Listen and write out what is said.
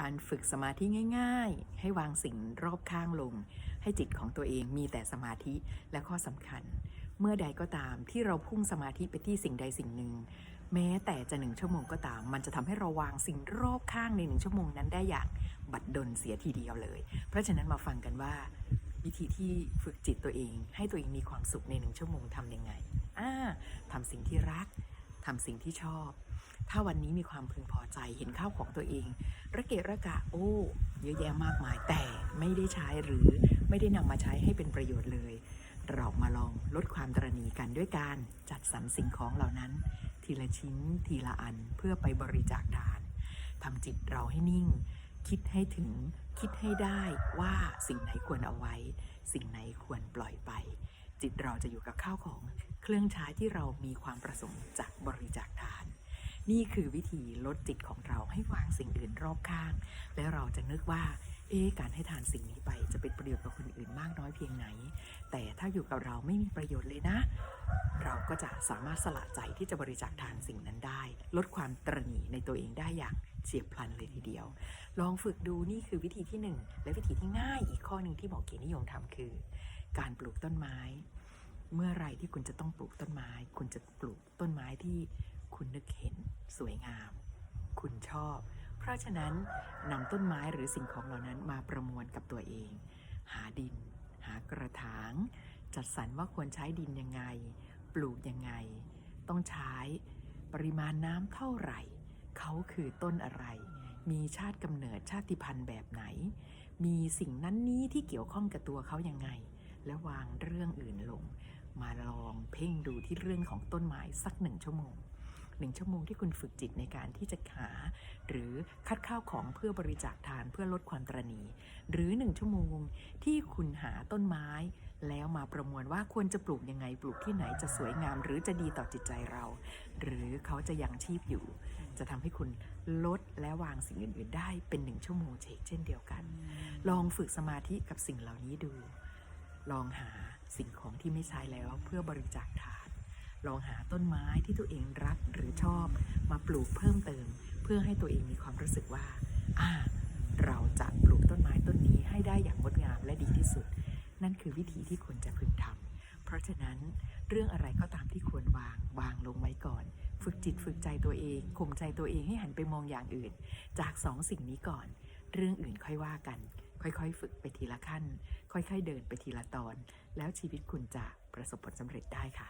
การฝึกสมาธิง่าย ๆ ให้วางสิ่งรอบข้างลง ให้จิตของตัวเองมีแต่สมาธิและข้อสำคัญ เมื่อใดก็ตามที่เราพุ่งสมาธิไปที่สิ่งใดสิ่งหนึ่ง แม้แต่จะหนึ่งชั่วโมงก็ตาม มันจะทำให้เราวางสิ่งรอบข้างในหนึ่งชั่วโมงนั้นได้อย่างบัดดลเสียทีเดียวเลย เพราะฉะนั้นมาฟังกันว่า วิธีที่ฝึกจิตตัวเอง ให้ตัวเองมีความสุขในหนึ่งชั่วโมงทำยังไงอ่าทำสิ่งที่รักทำสิ่งที่ชอบ ถ้าวันนี้มีความพึงพอใจเห็นข้าวของตัวเอง ระเกะระกะโอ้เยอะแยะมากมาย แต่ไม่ได้ใช้หรือไม่ได้นำมาใช้ให้เป็นประโยชน์เลย เรามาลองลดความตรณีกันด้วยการจัดสรรสิ่งของเหล่านั้น ทีละชิ้นทีละอันเพื่อไปบริจาคทานทำจิตเราให้นิ่ง คิดให้ถึงคิดให้ได้ว่าสิ่งไหนควรเอาไว้ สิ่งไหนควรปล่อยไป จิตเราจะอยู่กับข้าวของเครื่องใช้ที่เรามีความประสงค์จากบริจาคทาน นี่คือวิธีลดจิตของเราให้วางสิ่งอื่นรอบข้าง และเราจะนึกว่า เอ๊การให้ทานสิ่งนี้ไปจะเป็นประโยชน์กับคนอื่นมากน้อยเพียงไหน แต่ถ้าอยู่กับเราไม่มีประโยชน์เลยนะ เราก็จะสามารถสละใจที่จะบริจาคทานสิ่งนั้นได้ ลดความตระหนี่ในตัวเองได้อย่างเฉียบพลันเลยทีเดียว ลองฝึกดูนี่คือวิธีที่หนึ่งและวิธีที่ง่ายอีกข้อหนึ่งที่หมอเกีนิยมทำคือ การปลูกต้นไม้ เมื่อไรที่คุณจะต้องปลูกต้นไม้ คุณจะปลูกต้นไม้ที่ คุณนึกเห็น สวยงาม คุณชอบ เพราะฉะนั้นนำต้นไม้หรือสิ่งของเหล่านั้นมาประมวลกับตัวเอง หาดิน หากระถาง จัดสรรว่าควรใช้ดินยังไง ปลูกยังไง ต้องใช้ปริมาณน้ำเท่าไหร่ เขาคือต้นอะไร มีชาติกำเนิดชาติพันธุ์แบบไหน มีสิ่งนั้นนี้ที่เกี่ยวข้องกับตัวเขายังไง และวางเรื่องอื่นลง มาลองเพ่งดูที่เรื่องของต้นไม้สักหนึ่งชั่วโมง หนึ่งชั่วโมงที่คุณฝึกจิตในการที่จะหา หรือคัดข้าวของเพื่อบริจาคทานเพื่อลดความตรณีหรือหนึ่งชั่วโมงที่คุณหาต้นไม้ แล้วมาประมวลว่าควรจะปลูกยังไงปลูกที่ไหนจะสวยงาม หรือจะดีต่อจิตใจเรา หรือเขาจะยังชีพอยู่ จะทำให้คุณลดและวางสิ่งอื่น ๆ ได้เป็นหนึ่งชั่วโมงเชกเช่นเดียวกัน ลองฝึกสมาธิกับสิ่งเหล่านี้ดู ลองหาสิ่งของที่ไม่ใช้แล้วเพื่อบริจาคทาน ลองหาต้นไม้ที่ตัวเองรักหรือชอบ มาปลูกเพิ่มเติม เพื่อให้ตัวเองมีความรู้สึกว่าอ่า เราจะปลูกต้นไม้ต้นนี้ให้ได้อย่างงดงามและดีที่สุด นั่นคือวิธีที่ควรจะพึงทำเพราะฉะนั้นเรื่องอะไรก็ตามที่ควรวางวางลงไว้ก่อน ฝึกจิตฝึกใจตัวเองข่มใจตัวเองให้หันไปมองอย่างอื่น จากสองสิ่งนี้ก่อน เรื่องอื่นค่อยว่ากัน ค่อยๆ ฝึกไปทีละขั้น ค่อยๆ เดินไปทีละตอน แล้วชีวิตคุณจะประสบผลสำเร็จได้ค่ะ